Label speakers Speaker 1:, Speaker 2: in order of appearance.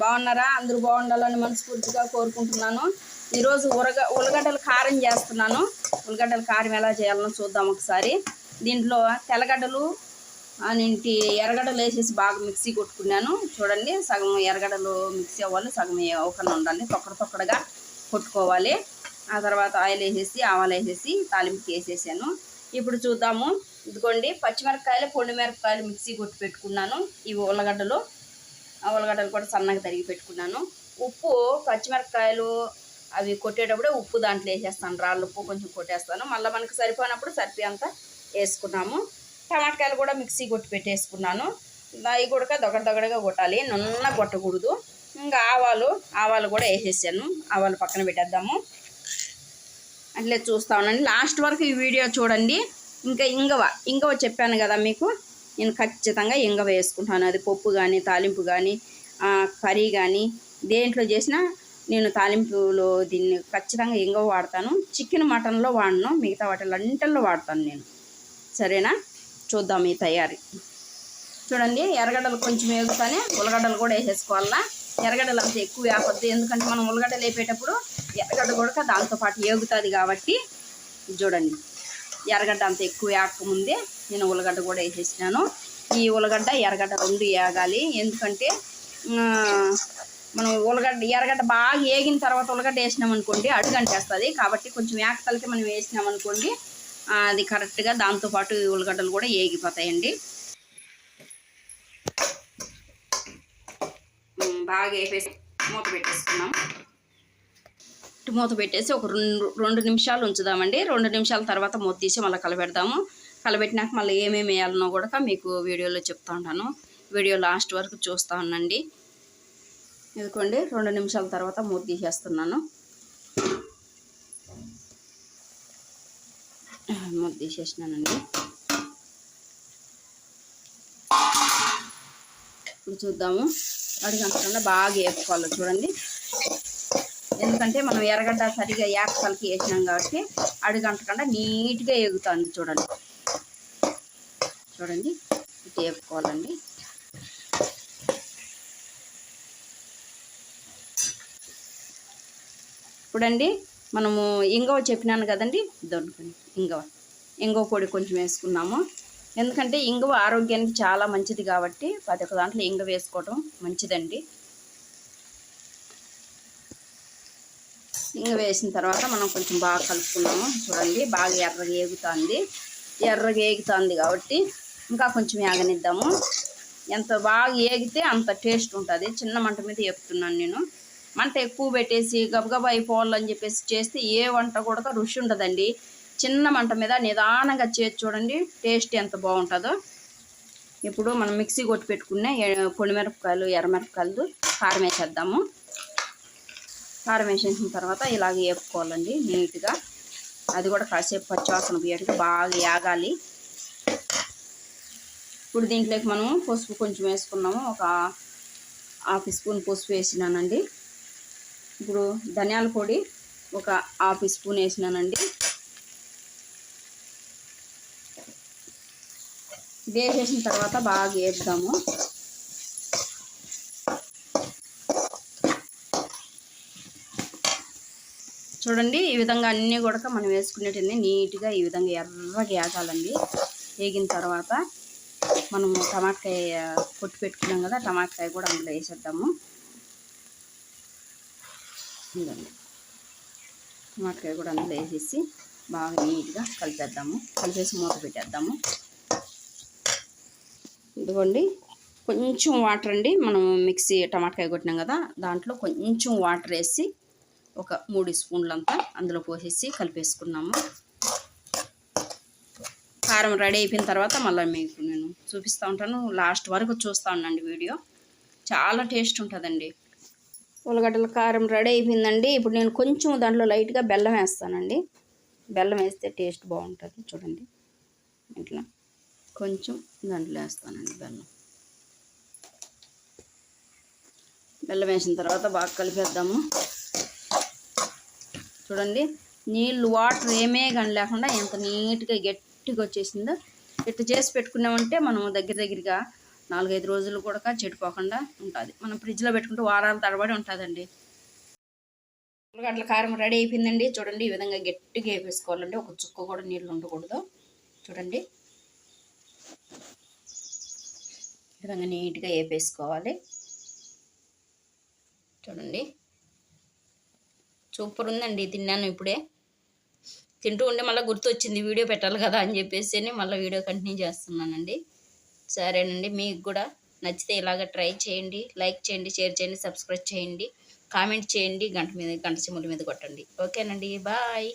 Speaker 1: బాగున్నారా? అందరూ బాగుండాలని మనస్ఫూర్తిగా కోరుకుంటున్నాను. ఈరోజు ఉరగ ఉల్లగడ్డలు కారం చేస్తున్నాను. ఉల్లగడ్డల కారం ఎలా చేయాలనో చూద్దాం ఒకసారి. దీంట్లో తెల్లగడ్డలు ఇంటి ఎర్రగడ్డలు వేసేసి బాగా మిక్సీ కొట్టుకున్నాను. చూడండి సగం ఎర్రగడ్డలు మిక్సీ అవ్వాలి సగం ఒకరిని ఉండాలి. తొక్కడ తొక్కడగా కొట్టుకోవాలి. ఆ తర్వాత ఆయిల్ వేసేసి ఆవాలు వేసేసి తాలింపుకి వేసేసాను. ఇప్పుడు చూద్దాము. ఇదిగోండి పచ్చిమిరపకాయలు పొండి మిరపకాయలు మిక్సీ కొట్టి పెట్టుకున్నాను. ఇవి ఉల్లగడ్డలు ఉల్లగడ్డలు కూడా సన్నగా తరిగి పెట్టుకున్నాను. ఉప్పు పచ్చిమిరపకాయలు అవి కొట్టేటప్పుడే ఉప్పు దాంట్లో వేసేస్తాను. రాళ్ళు ఉప్పు కొంచెం కొట్టేస్తాను. మళ్ళీ మనకి సరిపోయినప్పుడు సరిపోయేంత వేసుకున్నాము. టమాటకాయలు కూడా మిక్సీ కొట్టి పెట్టేసుకున్నాను. అవి కూడా దొగడ దొగడగా కొట్టాలి. నున్న కొట్టకూడదు. ఇంకా ఆవాలు ఆవాలు కూడా వేసేసాను. ఆవాలు పక్కన పెట్టేద్దాము. అట్లే చూస్తా ఉండండి. లాస్ట్ వరకు ఈ వీడియో చూడండి. ఇంకా ఇంగవ ఇంగవ చెప్పాను కదా మీకు. నేను ఖచ్చితంగా ఇంగవ వేసుకుంటాను. అది పప్పు కానీ తాలింపు కానీ కర్రీ కానీ దేంట్లో చేసినా నేను తాలింపులో దీన్ని ఖచ్చితంగా ఇంగవ వాడతాను. చికెన్ మటన్లో వాడను మిగతా వాటిలో అన్నింటిలో వాడతాను నేను. సరేనా? చూద్దాం ఈ తయారీ. చూడండి ఎర్రగడ్డలు కొంచెం వేగుతానే ఉల్లగడ్డలు కూడా వేసేసుకోవాలా? ఎర్రగడ్డలు అంత ఎక్కువ వేపొద్దు ఎందుకంటే మనం ఉల్లగడ్డలు వేపేటప్పుడు ఎర్రగడ్డ కూడా దాంతోపాటు ఏగుతుంది కాబట్టి. చూడండి. ఎర్రగడ్డ అంత ఎక్కువ వేయకముందే నేను ఉల్లగడ్డ కూడా వేసేసినాను. ఈ ఉల్లగడ్డ ఎర్రగడ్డ రెండు వేగాలి ఎందుకంటే మనం ఉల్లగడ్డ ఎర్రగడ్డ బాగా వేగిన తర్వాత ఉల్లగడ్డ వేసినాం అనుకోండి అడుగంటేస్తుంది కాబట్టి కొంచెం వేకతలకి మనం వేసినాం అనుకోండి అది కరెక్ట్గా దాంతోపాటు ఉల్లగడ్డలు కూడా ఏగిపోతాయండి. బాగా వేపేసి మూత పెట్టేసుకున్నాం. మూత పెట్టేసి ఒక రెండు రెండు నిమిషాలు ఉంచుదామండి. రెండు నిమిషాల తర్వాత మూత తీసి మళ్ళీ కలబెడదాము. కలబెట్టినాక మళ్ళీ ఏమేమి వేయాలనో కూడా మీకు వీడియోలో చెప్తా ఉంటాను. వీడియో లాస్ట్ వరకు చూస్తూ ఉండండి. ఇదిగోండి రెండు నిమిషాల తర్వాత మూత తీసేస్తున్నాను. మూత తీసేసినానండి. ఇప్పుడు చూద్దాము. అడిగంతకుండా బాగా వేపుకోవాలి చూడండి. ఎందుకంటే మనం ఎర్రగడ్డ సరిగా ఏకసలకి వేసినాం కాబట్టి అడుగంటకుండా నీట్గా ఎగుతుంది చూడండి. చూడండి ఇటు వేపుకోవాలండి. ఇప్పుడండి మనము ఇంగవ చెప్పినాను కదండి? దొడ్డుకుని ఇంగవ. ఇంగవ పొడి కొంచెం వేసుకున్నాము. ఎందుకంటే ఇంగువ ఆరోగ్యానికి చాలా మంచిది కాబట్టి ప్రతి ఒక్క దాంట్లో ఇంగ వేసుకోవడం మంచిదండి. ఇంగ వేసిన తర్వాత మనం కొంచెం బాగా కలుపుకున్నాము. చూడండి బాగా ఎర్రగా ఏగుతుంది. ఎర్రగా ఏగుతుంది కాబట్టి ఇంకా కొంచెం ఏగనిద్దాము. ఎంత బాగా ఏగితే అంత టేస్ట్ ఉంటుంది. చిన్న మంట మీద చెప్తున్నాను నేను. మంట ఎక్కువ పెట్టేసి గబగబా అయిపోవాలని చెప్పేసి చేస్తే ఏ వంట కూడా రుచి ఉండదండి. చిన్న మంట మీద నిదానంగా చేసి చూడండి టేస్ట్ ఎంత బాగుంటుందో. ఇప్పుడు మనం మిక్సీ కొట్టి పెట్టుకునే పొడిమిరపకాయలు ఎర్రమిరపకాయలు కారం వేసేద్దాము. కారం వేసేసిన తర్వాత ఇలాగ వేపుకోవాలండి నీట్గా. అది కూడా కాసేపు పచ్చివాసన పోయేట్టుగా బాగా యాగాలి. ఇప్పుడు దీంట్లోకి మనం పసుపు కొంచెం వేసుకున్నాము. ఒక హాఫ్ స్పూన్ పసుపు వేసినానండి. ఇప్పుడు ధనియాల పొడి ఒక హాఫ్ స్పూన్ వేసినానండి. వేసేసిన తర్వాత బాగా వేపుదాము. చూడండి ఈ విధంగా అన్నీ కూడా మనం వేసుకునేటివన్నీ నీట్గా ఈ విధంగా ఎర్రగా వేగాలండి వేగిన తర్వాత మనము టమాటకాయ కొట్టి పెట్టుకున్నాం కదా టమాటకాయ కూడా అందులో వేసేద్దాము. ఇదండి టమాటకాయ కూడా అందులో వేసేసి బాగా నీట్గా కలిపేద్దాము. కలిపేసి మూత పెట్టేద్దాము. ఇదిగోండి. కొంచెం వాటర్ అండి. మనం మిక్సీ టమాటకాయ కొట్టినాం కదా దాంట్లో కొంచెం వాటర్ వేసి ఒక మూడు స్పూన్లంతా అందులో పోసేసి కలిపేసుకున్నాము. కారం రెడీ అయిపోయిన తర్వాత మళ్ళీ మీకు నేను చూపిస్తూ ఉంటాను. లాస్ట్ వరకు చూస్తూ ఉండండి వీడియో. చాలా టేస్ట్ ఉంటుందండి. ఉల్లగడ్డల కారం రెడీ అయిపోయిందండి. ఇప్పుడు నేను కొంచెం దాంట్లో లైట్గా బెల్లం వేస్తానండి. బెల్లం వేస్తే టేస్ట్ బాగుంటుంది చూడండి. ఇట్లా కొంచెం దాంట్లో వేస్తానండి బెల్లం. బెల్లం వేసిన తర్వాత బాగా కలిపేద్దాము. చూడండి. నీళ్ళు వాటర్ ఏమే కానీ లేకుండా ఎంత నీట్గా గట్టిగా వచ్చేసిందో. ఇట్లా చేసి పెట్టుకున్నామంటే మనం దగ్గర దగ్గరగా నాలుగైదు రోజులు కూడా చెడిపోకుండా ఉంటుంది. మనం ఫ్రిడ్జ్లో పెట్టుకుంటే వారాల తరబడి ఉంటుందండి. ఉల్లగడ్డల కారం రెడీ అయిపోయిందండి. చూడండి ఈ విధంగా గట్టిగా వేపేసుకోవాలండి. ఒక చుక్క కూడా నీళ్ళు ఉండకూడదు. చూడండి. ఈ విధంగా నీట్గా వేపేసుకోవాలి. చూడండి. సూపర్ ఉందండి తిన్నాను ఇప్పుడే. తింటూ ఉంటే మళ్ళీ గుర్తొచ్చింది వీడియో పెట్టాలి కదా అని చెప్పేసి మళ్ళీ వీడియో కంటిన్యూ చేస్తున్నానండి. సరేనండి మీకు కూడా నచ్చితే ఇలాగ ట్రై చేయండి లైక్ చేయండి షేర్ చేయండి సబ్స్క్రైబ్ చేయండి కామెంట్ చేయండి గంట మీద గంట చిమ్ముల మీద కొట్టండి. ఓకేనండి బాయ్.